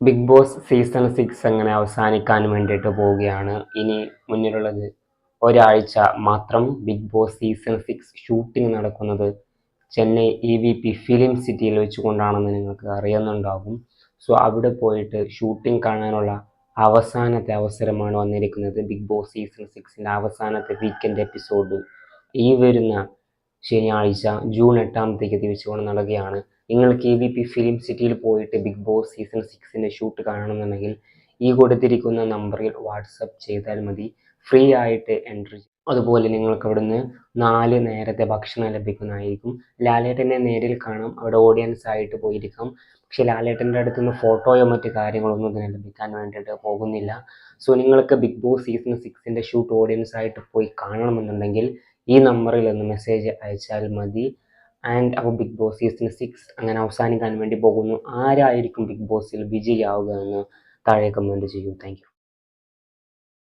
Big Boss season six അങ്ങനെ അവസാനിക്കാൻ വേണ്ടിയിട്ട് പോവുകയാണ്. ഇനി മുന്നിലുള്ളത് ഒരാഴ്ച മാത്രം Big Boss season six shooting നടക്കുന്നത് Chennai E V P film സിറ്റിയിൽ വെച്ചുകൊണ്ടാണെന്ന് നിങ്ങൾക്ക് അറിയുന്നുണ്ടാകും. സോ അവിടെ പോയിട്ട് ഷൂട്ടിംഗ് കാണാനുള്ള അവസാനത്തെ അവസരമാണ് വന്നിരിക്കുന്നത് ബിഗ് ബോസ് സീസൺ സിക്സിന്റെ അവസാനത്തെ വീക്കെൻഡ് എപ്പിസോഡ് ഈ വരുന്ന ശനിയാഴ്ച ജൂൺ എട്ടാം തീയതി തിരിച്ചുകൊണ്ട് നടക്കുകയാണ്. നിങ്ങൾ കെ വി പി ഫിലിം സിറ്റിയിൽ പോയിട്ട് ബിഗ് ബോസ് സീസൺ സിക്സിന്റെ ഷൂട്ട് കാണണമെന്നുണ്ടെങ്കിൽ ഈ കൊടുത്തിരിക്കുന്ന നമ്പറിൽ വാട്സപ്പ് ചെയ്താൽ മതി. ഫ്രീ ആയിട്ട് എൻട്രി അതുപോലെ നിങ്ങൾക്ക് അവിടുന്ന് നാല് നേരത്തെ ഭക്ഷണം ലഭിക്കുന്നതായിരിക്കും. ലാലേട്ടനെ നേരിൽ കാണാം. അവിടെ ഓഡിയൻസ് ആയിട്ട് പോയിരിക്കാം. പക്ഷെ ലാലേട്ടന്റെ അടുത്ത് നിന്ന് ഫോട്ടോയോ മറ്റു കാര്യങ്ങളൊന്നും ഇതിനെ ലഭിക്കാൻ വേണ്ടിയിട്ട് പോകുന്നില്ല. സോ നിങ്ങൾക്ക് ബിഗ് ബോസ് സീസൺ സിക്സിന്റെ ഷൂട്ട് ഓഡിയൻസ് ആയിട്ട് പോയി കാണണമെന്നുണ്ടെങ്കിൽ ഈ നമ്പറിൽ ഒന്ന് മെസ്സേജ് അയച്ചാൽ മതി. ആൻഡ് അവ ബിഗ് ബോസ് സീസൺ സിക്സ് അങ്ങനെ അവസാനിക്കാൻ വേണ്ടി പോകുന്നു. ആരായിരിക്കും ബിഗ് ബോസിൽ വിജയിയാവുക എന്ന് താഴെ കമന്റ് ചെയ്യൂ. താങ്ക്